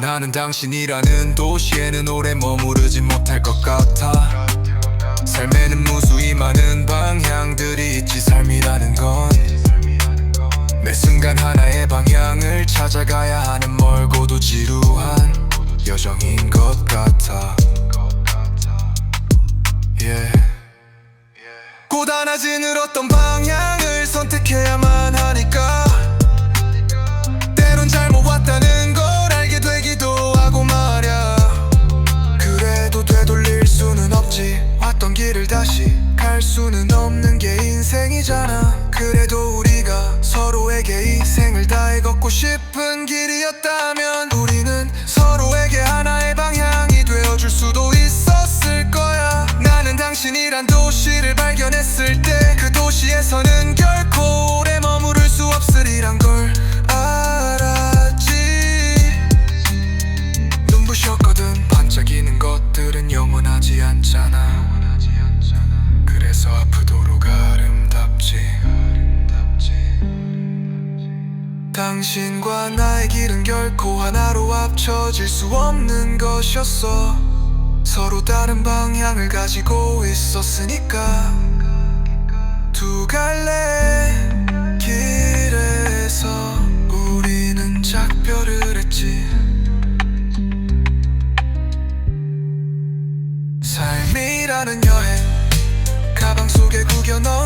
나는 당신이라는 도시에는 오래 머무르지 못할 것 같아 고단하지는 어떤 방향을 선택해야만 하니까. 때론 잘못 왔다는 걸 알게 되기도 하고 말야. 그래도 되돌릴 수는 없지. 왔던 길을 다시 갈 수는 없는 게 인생이잖아. 그래도 우리가 서로에게 희생을 다해 걷고 싶은 길이었다 당신과 나의 길은 결코 하나로 합쳐질 수 없는 것이었어. 서로 다른 방향을 가지고 있었으니까. 두 갈래 길에서 우리는 작별을 했지. 삶이라는 여행 가방 속에 구겨 넣은